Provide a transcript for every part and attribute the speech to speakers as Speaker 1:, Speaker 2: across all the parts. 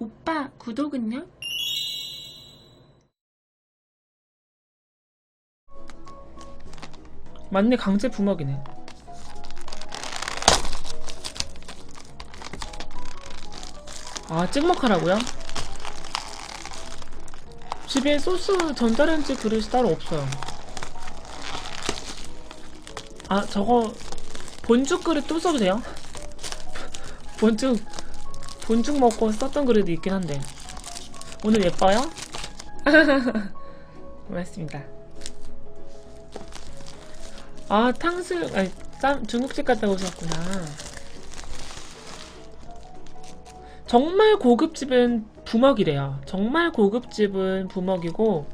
Speaker 1: 오빠 구독은요? 맞네 강제 부먹이네 아 찍먹하라고요? 집에 소스 전자레인지 그릇이 따로 없어요 아 저거 본죽 그릇 또 써도 돼요? 본죽 본죽 먹고 썼던 그릇이 있긴 한데. 오늘 예뻐요? 고맙습니다. 아 탕수육 아니 쌈, 중국집 갔다 오셨구나. 정말 고급집은 부먹이래요. 정말 고급집은 부먹이고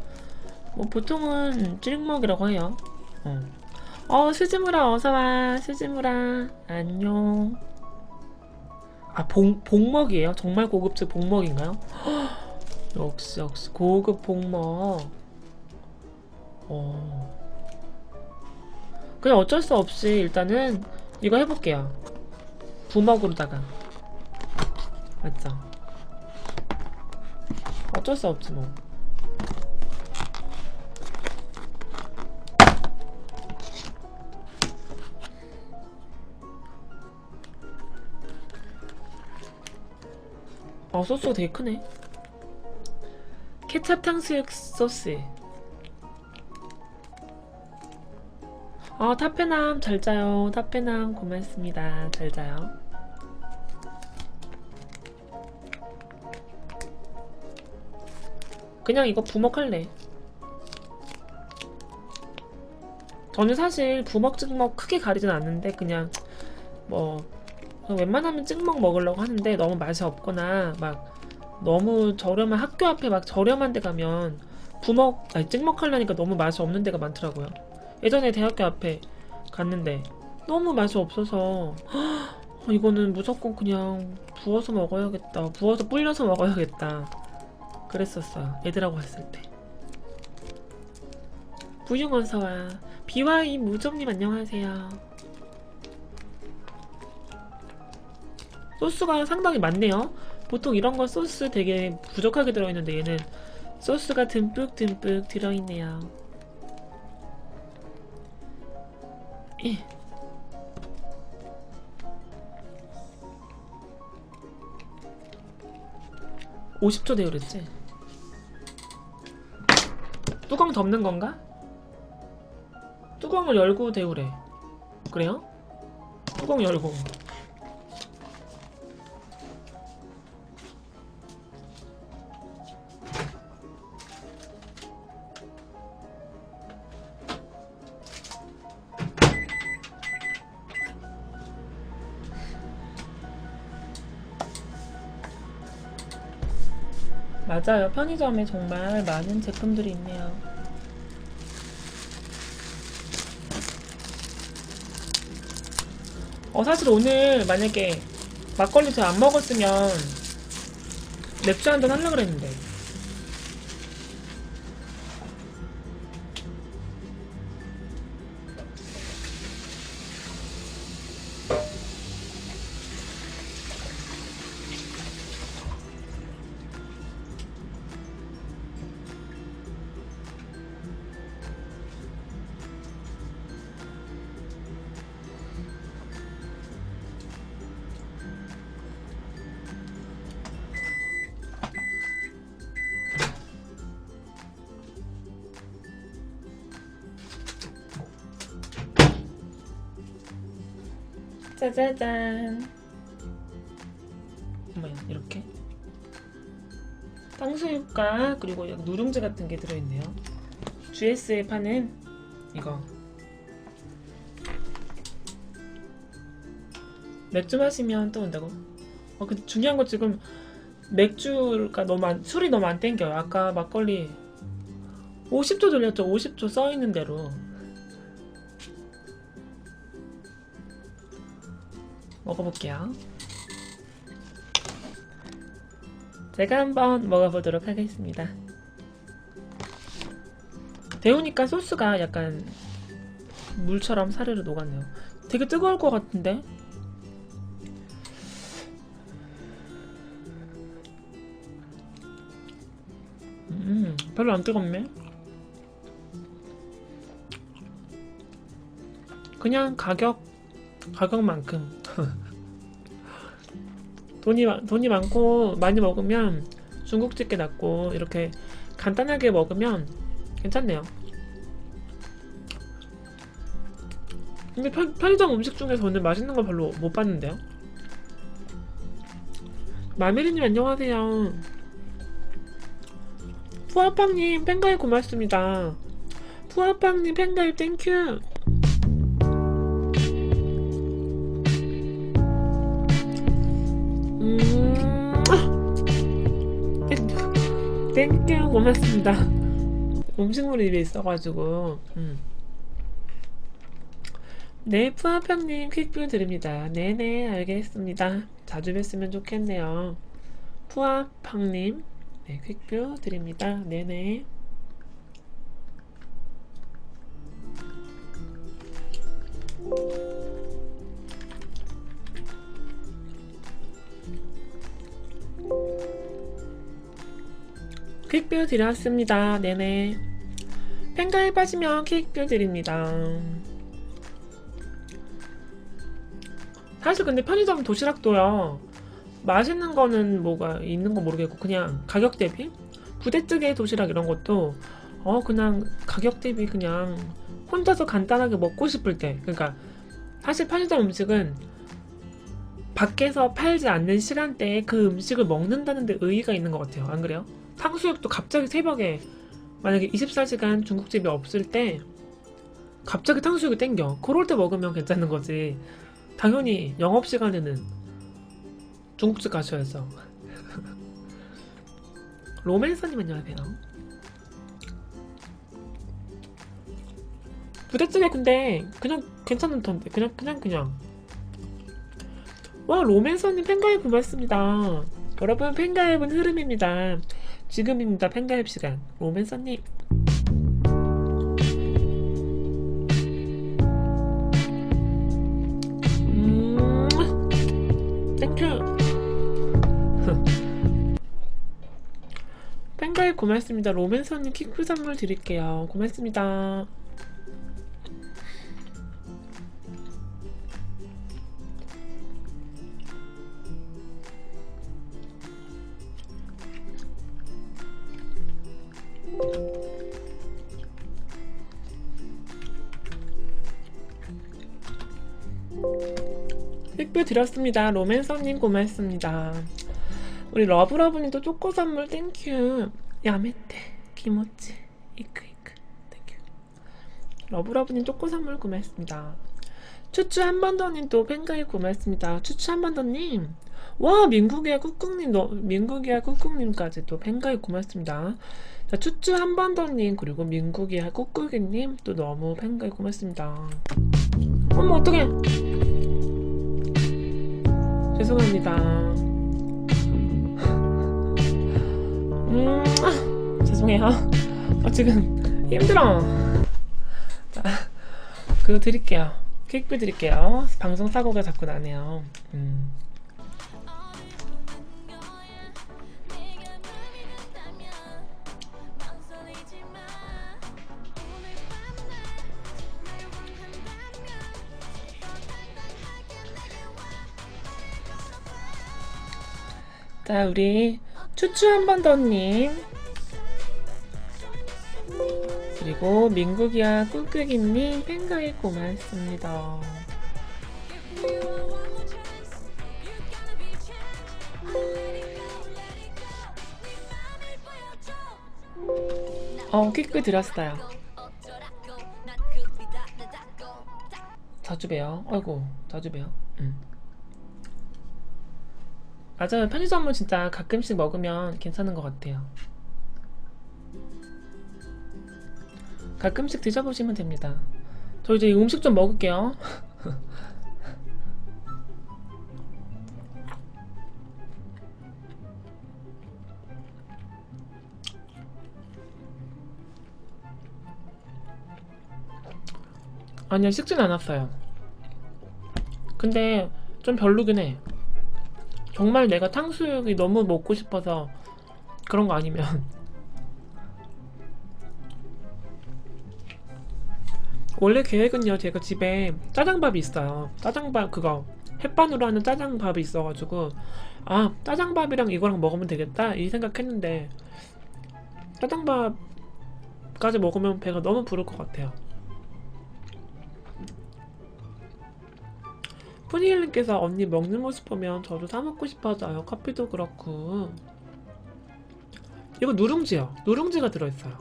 Speaker 1: 뭐 보통은 찌먹이라고 해요. 어. 어 스즈무라 어서와 스즈무라. 안녕 아 봉, 복먹이에요? 정말 고급집 복먹인가요? 역시 역시 고급 복먹 어. 그냥 어쩔 수 없이 일단은 이거 해볼게요 부먹으로다가 맞죠? 어쩔 수 없지 뭐 아 소스가 되게 크네. 케찹 탕수육 소스. 아 타페남 잘 자요. 타페남 고맙습니다. 잘 자요. 그냥 이거 부먹할래. 저는 사실 부먹 찍먹 크게 가리진 않는데 그냥 뭐 웬만하면 찍먹 먹으려고 하는데 너무 맛이 없거나 막 너무 저렴한 학교 앞에 막 저렴한 데 가면 부먹 아니 찍먹 하려니까 너무 맛이 없는 데가 많더라고요. 예전에 대학교 앞에 갔는데 너무 맛이 없어서 헉, 이거는 무조건 그냥 부어서 먹어야겠다 부어서 불려서 먹어야겠다 그랬었어요 애들하고 갔을 때. 어서와 비와이 무좀님 안녕하세요 소스가 상당히 많네요 보통 이런 거 소스 되게 부족하게 들어있는데 얘는 소스가 듬뿍듬뿍 들어있네요 예. (50초) 되어 그랬지 뚜껑 덮는 건가? 뚜껑을 열고 데우래 그래요? 뚜껑 열고 맞아요. 편의점에 정말 많은 제품들이 있네요. 어, 사실 오늘 만약에 막걸리 저안 먹었으면 맥주 한잔 하려고 그랬는데. 짜자잔. 뭐야, 이렇게. 탕수육과 그리고 누룽지 같은 게 들어있네요. GS에 파는 이거. 맥주 마시면 또 온다고? 어, 그 중요한 거 지금 맥주가 너무 안, 술이 너무 안 땡겨요. 아까 막걸리 50초 돌렸죠. 50초 써있는 대로. 먹어볼게요. 제가 한번 먹어보도록 하겠습니다. 데우니까 소스가 약간 물처럼 사르르 녹았네요. 되게 뜨거울 것 같은데? 음, 별로 안 뜨겁네. 그냥 가격 가격만큼 돈이 많- 돈이 많고 많이 먹으면 중국집게 낫고 이렇게 간단하게 먹으면 괜찮네요. 근데 편, 편의점 음식 중에서 오늘 맛있는 거 별로 못 봤는데요. 마미리님 안녕하세요. 푸아팡님 팬가입 고맙습니다. 푸아팡님 팬가입 땡큐. 땡큐. 고맙습니다. 음식물 입에 있어가지고. 음. 네, 푸아팡님 퀵뷰 드립니다. 네네, 알겠습니다. 자주 뵀으면 좋겠네요. 푸아팡님, 네, 퀵뷰 드립니다. 네네. 퀵뷰 드렸습니다. 네네. 팬가에 빠지면 퀵뷰 드립니다. 사실 근데 편의점 도시락도요. 맛있는 거는 뭐가 있는 거 모르겠고 그냥 가격 대비 부대찌개 도시락 이런 것도 어 그냥 가격 대비 그냥 혼자서 간단하게 먹고 싶을 때 그러니까 사실 편의점 음식은 밖에서 팔지 않는 시간대에 그 음식을 먹는다는 데 의의가 있는 것 같아요. 안 그래요? 탕수육도 갑자기 새벽에 만약에 24시간 중국집이 없을 때 갑자기 탕수육이 땡겨. 그럴 때 먹으면 괜찮은 거지. 당연히 영업시간에는 중국집 가셔야죠. 로맨서님 안녕하세요. 부대찌개 근데 그냥 괜찮은 턴데 그냥 그냥 그냥 와 로맨서님 팬가입 고맙습니다. 여러분 팬가입은 흐름입니다. 지금입니다. 팬가입 시간. 로맨서님. 음, 팬가입 고맙습니다. 로맨서님 키크 선물 드릴게요. 고맙습니다 픽뷰 드렸습니다. 로맨서님 고맙습니다. 우리 러브러브님도 초코 선물 땡큐. 야메테 기모찌 이크 이크 땡큐. 러브러브님 초코 선물 고맙습니다. 추추 한 번 더님 또 팬가입 고맙습니다. 추추 한 번 더님 와 민국이야 꾹꾹님 너 민국이야 꾹꾹님까지 또 팬가입 고맙습니다. 자 추추 한번더님 그리고 민국이야 꾹꾹이님 또 너무 팬가입 고맙습니다. 어머 어떡해 죄송합니다. 음, 아, 죄송해요. 아, 지금 힘들어. 자, 그거 드릴게요. 퀵뷰 드릴게요. 방송 사고가 자꾸 나네요. 음. 자, 우리 추추 한 번 더님. 그리고 민국이야 꿀꿀이님 팬가입 고맙습니다. 어, 퀵뷰 드렸어요. 자주 봬요. 아이고, 자주 봬요. 음. 맞아요. 편의점은 진짜 가끔씩 먹으면 괜찮은 것 같아요. 가끔씩 드셔보시면 됩니다. 저 이제 음식 좀 먹을게요. 아니요, 식진 않았어요. 근데 좀 별로긴 해. 정말 내가 탕수육이 너무 먹고 싶어서 그런 거 아니면. 원래 계획은요 제가 집에 짜장밥이 있어요. 짜장밥 그거 햇반으로 하는 짜장밥이 있어가지고 아 짜장밥이랑 이거랑 먹으면 되겠다 이 생각했는데 짜장밥까지 먹으면 배가 너무 부를 것 같아요. 푸니엘님께서 언니 먹는 모습 보면 저도 사 먹고 싶어져요 커피도 그렇고 이거 누룽지요 누룽지가 들어있어요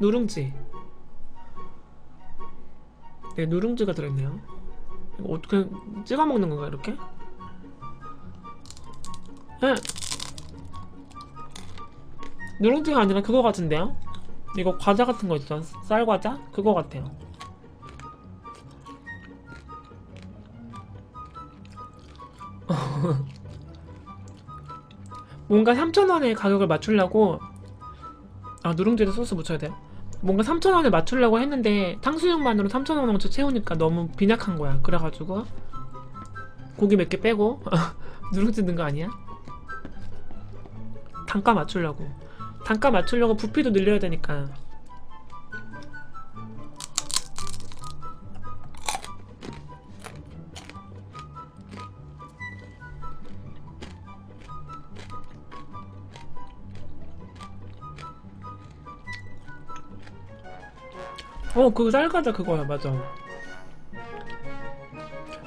Speaker 1: 누룽지 네 누룽지가 들어있네요 이거 어떻게 찍어 먹는 건가 이렇게? 네. 누룽지가 아니라 그거 같은데요? 이거 과자 같은 거 있죠? 쌀과자? 그거 같아요 뭔가 3,000원에 가격을 맞추려고 아 누룽지에다 소스 묻혀야 돼요? 뭔가 3,000원에 맞추려고 했는데 탕수육만으로 3,000원어치 채우니까 너무 빈약한 거야 그래가지고 고기 몇 개 빼고 누룽지 넣은 거 아니야? 단가 맞추려고 단가 맞추려고 부피도 늘려야 되니까. 어 그거 쌀과자 그거야 맞아.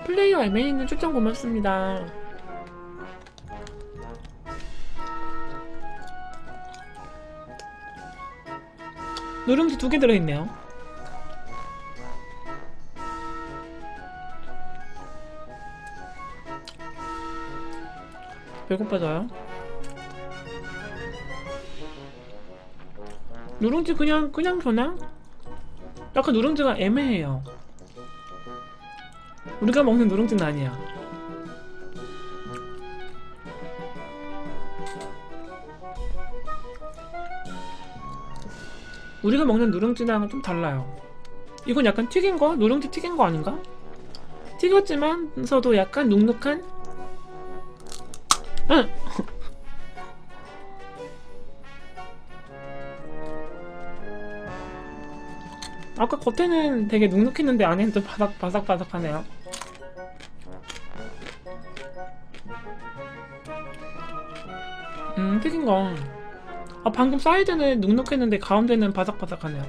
Speaker 1: 플레이어 MN님 추천 고맙습니다 누룽지 두 개 들어있네요. 배고파져요? 누룽지 그냥 그냥 줘나? 약간 누룽지가 애매해요. 우리가 먹는 누룽지는 아니야 우리가 먹는 누룽지랑은 좀 달라요 이건 약간 튀긴 거? 누룽지 튀긴 거 아닌가? 튀겼지만서도 약간 눅눅한? 응! 아까 겉에는 되게 눅눅했는데 안에는 좀 바삭, 바삭바삭하네요 음 튀긴 거 아, 방금 사이드는 눅눅했는데 가운데는 바삭바삭하네요.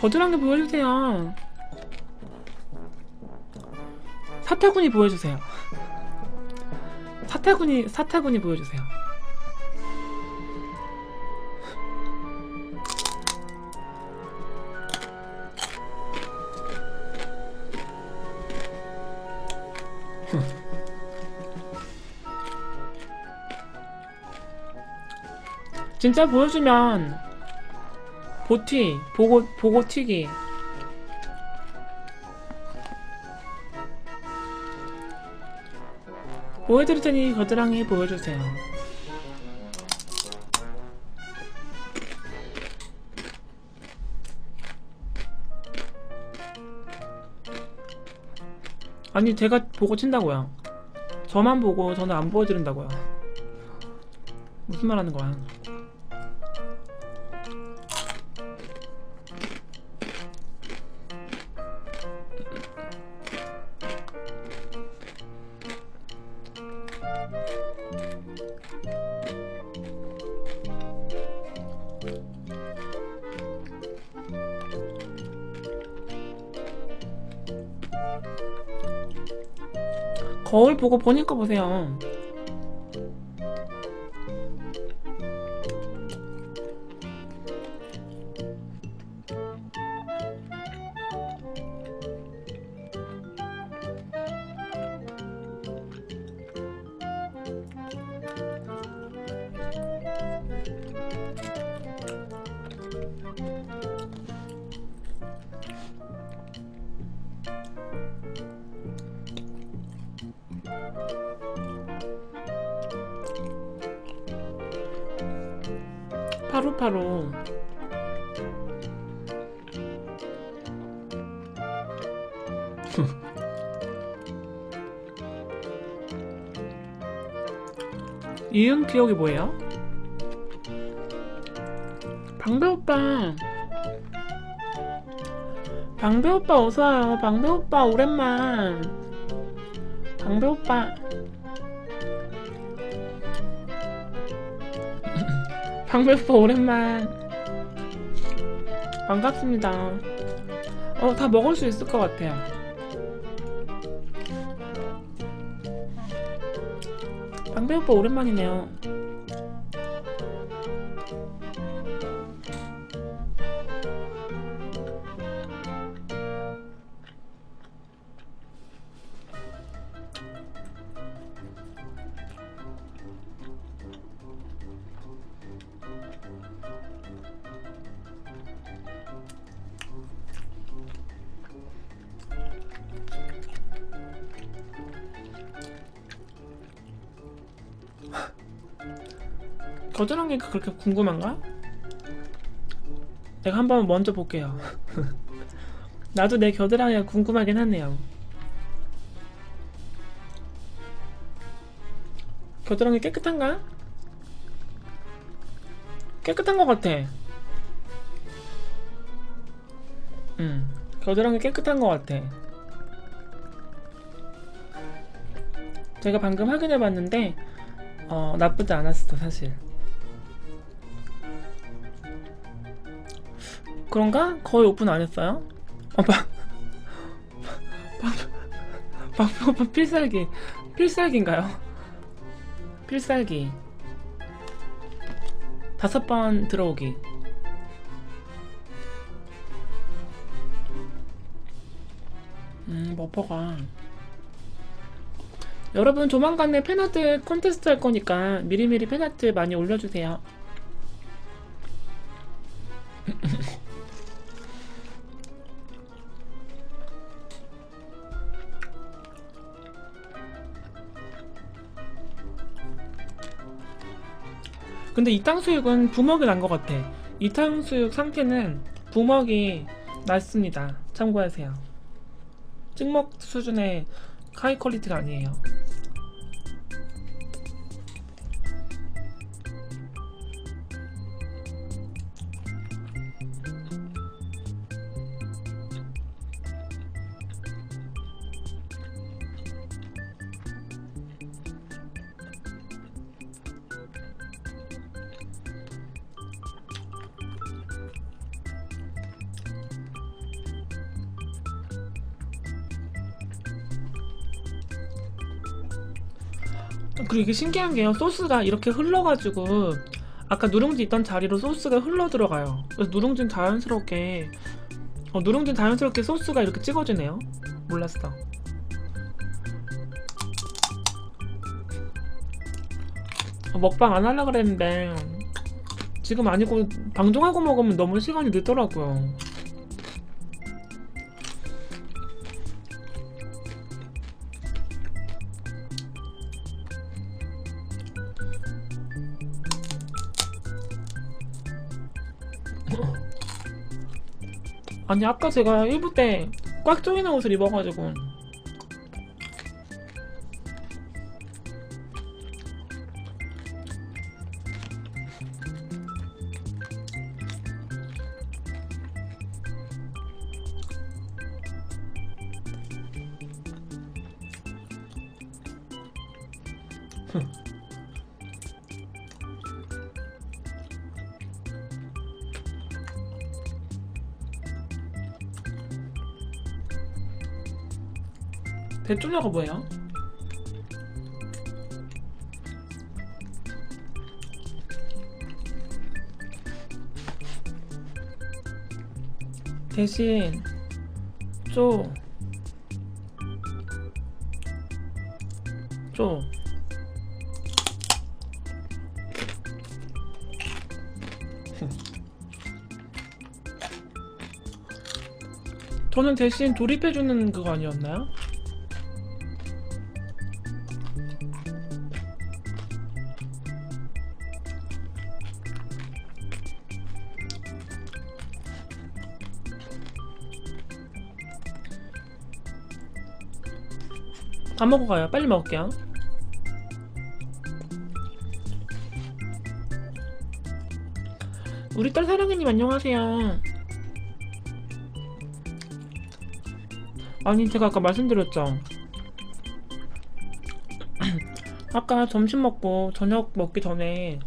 Speaker 1: 버드랑게 보여주세요. 사타구니 보여주세요. 사타구니 사타구니 보여주세요. 진짜 보여주면 보튀 보고 보고 튀기. 보여드릴 테니 겨드랑이 보여주세요. 아니 제가 보고 친다고요. 저만 보고 저는 안 보여드린다고요. 무슨 말 하는 거야 거울 보고 거 보세요. 파루파루 이응 기억이 뭐예요? 방배 오빠. 방배 오빠 어서와요. 방배 오빠 오랜만. 방배 오빠 방배 오빠 오랜만. 반갑습니다. 어 다 먹을 수 있을 것 같아요. 방배 오빠 오랜만이네요 그렇게 궁금한가? 내가 한번 먼저 볼게요. 나도 내 겨드랑이가 궁금하긴 하네요. 겨드랑이 깨끗한가? 깨끗한 것 같아. 응, 겨드랑이 깨끗한 것 같아. 제가 방금 확인해 봤는데, 어, 나쁘지 않았어, 사실. 그런가? 거의 오픈 안 했어요? 어, 박, 박, 박, 오빠 필살기. 필살기인가요? 필살기. 다섯 번 들어오기. 음, 머퍼가. 여러분, 조만간에 팬아트 콘테스트 할 거니까 미리미리 팬아트 많이 올려주세요. 근데 이탕수육은 부먹이 난 것 같아. 이탕수육 상태는 부먹이 났습니다. 참고하세요. 찍먹 수준의 하이 퀄리티가 아니에요. 이게 신기한 게요. 소스가 이렇게 흘러가지고 아까 누룽지 있던 자리로 소스가 흘러 들어가요. 그래서 누룽지는 자연스럽게 어, 누룽지는 자연스럽게 소스가 이렇게 찍어지네요. 몰랐어. 어, 먹방 안 하려 그랬는데 지금 아니고 방송하고 먹으면 너무 시간이 늦더라고요. 아니 아까 제가 1부 때 꽉 조이는 옷을 입어가지고 배쫄려가 뭐예요? 대신 쪼 쪼. 저는 대신 조립해주는 그거 아니었나요? 다 먹어가요. 빨리 먹을게요. 우리 딸 사랑이님 안녕하세요. 아니 제가 아까 말씀드렸죠. 아까 점심 먹고 저녁 먹기 전에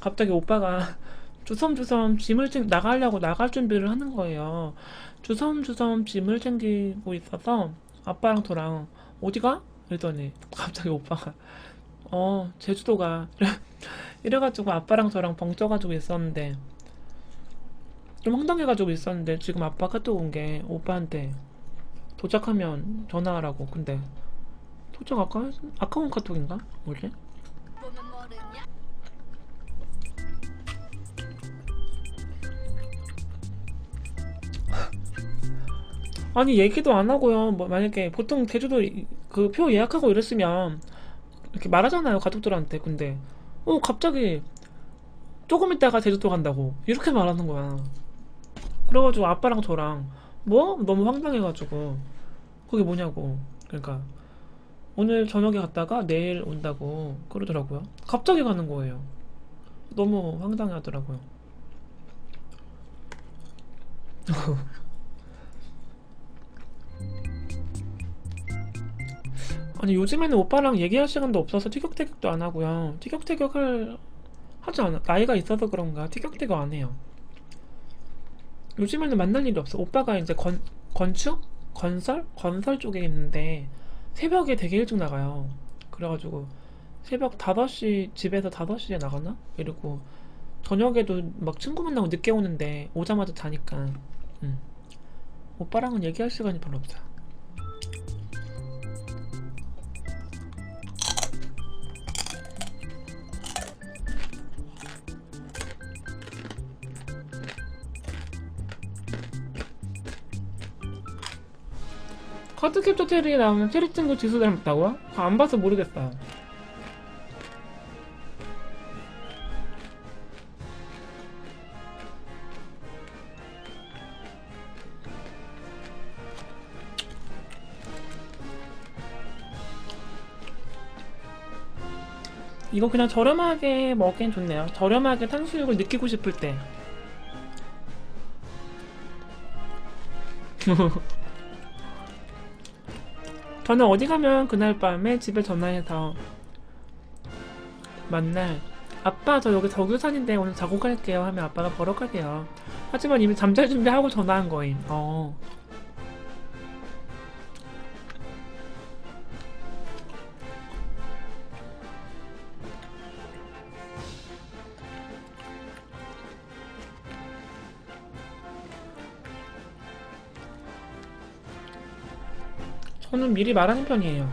Speaker 1: 갑자기 오빠가 주섬주섬 짐을 챙 나가려고 나갈 준비를 하는 거예요. 주섬주섬 짐을 챙기고 있어서 아빠랑 저랑 어디가? 이러더니 갑자기 오빠가 어 제주도가. 이래가지고 아빠랑 저랑 벙쪄가지고 있었는데 좀 황당해가지고 있었는데 지금 아빠 카톡 온 게 오빠한테 도착하면 전화하라고. 근데 도착 아까 아까 온 카톡인가? 뭐지? 아니 얘기도 안 하고요. 뭐 만약에 보통 제주도 그 표 예약하고 이랬으면 이렇게 말하잖아요 가족들한테. 근데 어 갑자기 조금 있다가 제주도 간다고 이렇게 말하는 거야. 그래가지고 아빠랑 저랑 뭐 너무 황당해가지고 그게 뭐냐고. 그러니까 오늘 저녁에 갔다가 내일 온다고 그러더라고요. 갑자기 가는 거예요. 너무 황당해 하더라고요. 아니 요즘에는 오빠랑 얘기할 시간도 없어서 티격태격도 안 하고요. 티격태격을 하지 않아. 나이가 있어서 그런가 티격태격 안 해요. 요즘에는 만날 일이 없어. 오빠가 이제 건 건축 건설 건설 쪽에 있는데 새벽에 되게 일찍 나가요. 그래가지고 새벽 5시 집에서 5시에 나가나? 이러고 저녁에도 막 친구 만나고 늦게 오는데 오자마자 자니까 음. 오빠랑은 얘기할 시간이 별로 없어요. 카드캡처 테리에 나오는 체리 친구 지수 닮았다고요? 안 봐서 모르겠어요. 이거 그냥 저렴하게 먹기엔 좋네요. 저렴하게 탕수육을 느끼고 싶을 때. 저는 어디 가면 그날 밤에 집에 전화해서 만날 아빠 저 여기 덕유산인데 오늘 자고 갈게요. 하면 아빠가 버럭하게요. 하지만 이미 잠잘 준비하고 전화한 거임 어. 저는 미리 말하는 편이에요.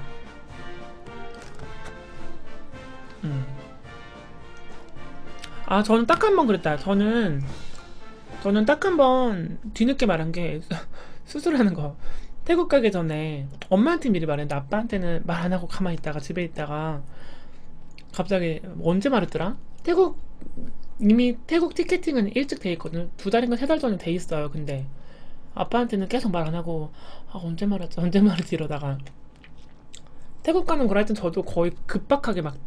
Speaker 1: 음. 아 저는 딱 한 번 그랬다. 저는 저는 딱 한 번 뒤늦게 말한 게 수술하는 거. 태국 가기 전에 엄마한테 미리 말했는데 아빠한테는 말 안 하고 가만히 있다가 집에 있다가 갑자기 언제 말했더라? 태국 이미 태국 티켓팅은 일찍 돼 있거든요 두 달인가 세 달 전에 돼 있어요 근데 아빠한테는 계속 말 안 하고 아 언제 말했지? 언제 말했지? 이러다가. 태국 가는 걸 하여튼 저도 거의 급박하게 막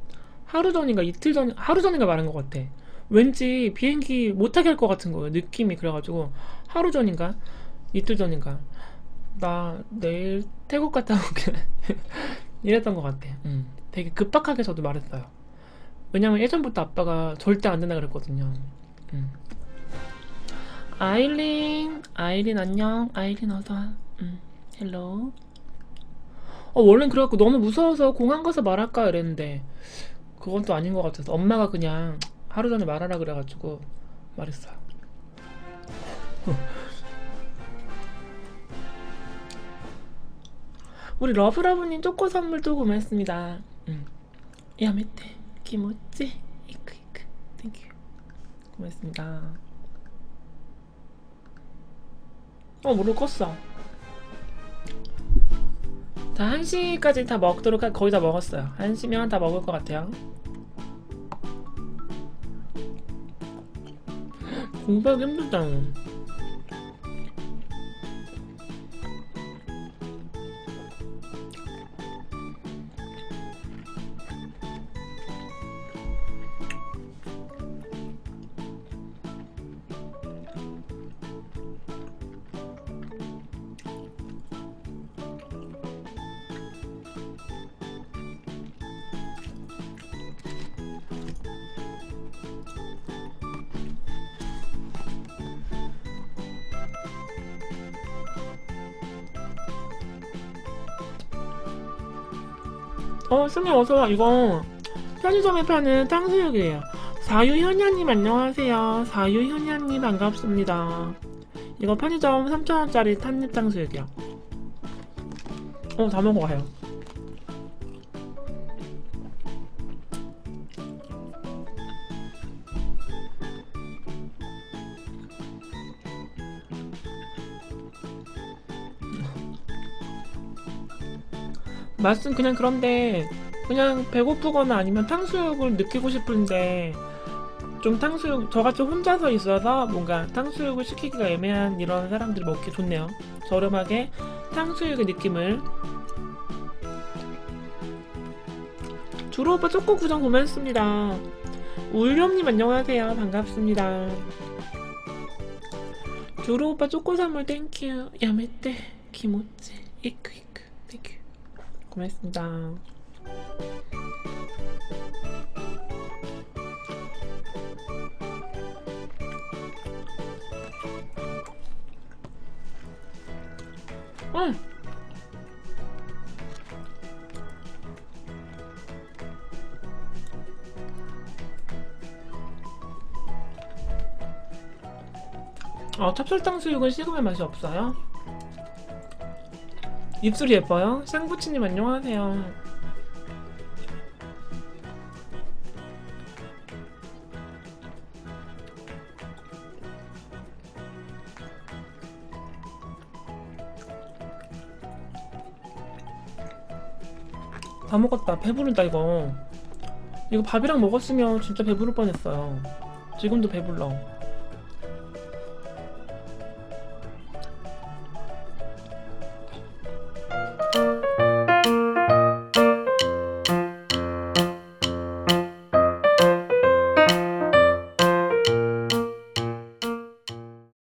Speaker 1: 하루 전인가 이틀 전 하루 전인가 말한 것 같아. 왠지 비행기 못 타게 할 것 같은 거예요 느낌이. 그래가지고 하루 전인가? 이틀 전인가? 나 내일 태국 갔다 오게 이랬던 것 같아. 음, 되게 급박하게 저도 말했어요. 왜냐면 예전부터 아빠가 절대 안 된다 그랬거든요. 음. 아일린 아일린 안녕. 아일린 어서와. 음, 헬로. 어 원래는 그래갖고 너무 무서워서 공항 가서 말할까 이랬는데 그건 또 아닌 것 같아서 엄마가 그냥 하루 전에 말하라 그래가지고 말했어요. 우리 러브러브님 초코 선물도 고맙습니다. 음. 야메테 기모찌 이크 이크. 땡큐 고맙습니다 어, 물을 껐어. 자, 1시까지 다 먹도록 할, 거의 다 먹었어요. 1시면 다 먹을 것 같아요. 공부하기 힘들다. 어, 승희 어서와. 이거 편의점에 파는 탕수육이에요. 사유현야님 안녕하세요. 사유현야님 반갑습니다. 이거 편의점 3,000원짜리 탄잎 탕수육이요. 어, 다 먹어가요. 맛은 그냥 그런데 그냥 배고프거나 아니면 탕수육을 느끼고 싶은데 좀 탕수육 저같이 혼자서 있어서 뭔가 탕수육을 시키기가 애매한 이런 사람들이 먹기 좋네요. 저렴하게 탕수육의 느낌을. 주로 오빠 초코 구정 고맙습니다. 울렴님 안녕하세요. 반갑습니다. 주로 오빠 초코 선물 땡큐. 야메떼 기모찌 이크 고맙습니다 응. 어, 찹쌀탕 수육은 식으면 맛이 없어요? 입술이 예뻐요? 쌍부치님 안녕하세요. 다 먹었다. 배부르다 이거. 이거 밥이랑 먹었으면 진짜 배부를 뻔했어요. 지금도 배불러.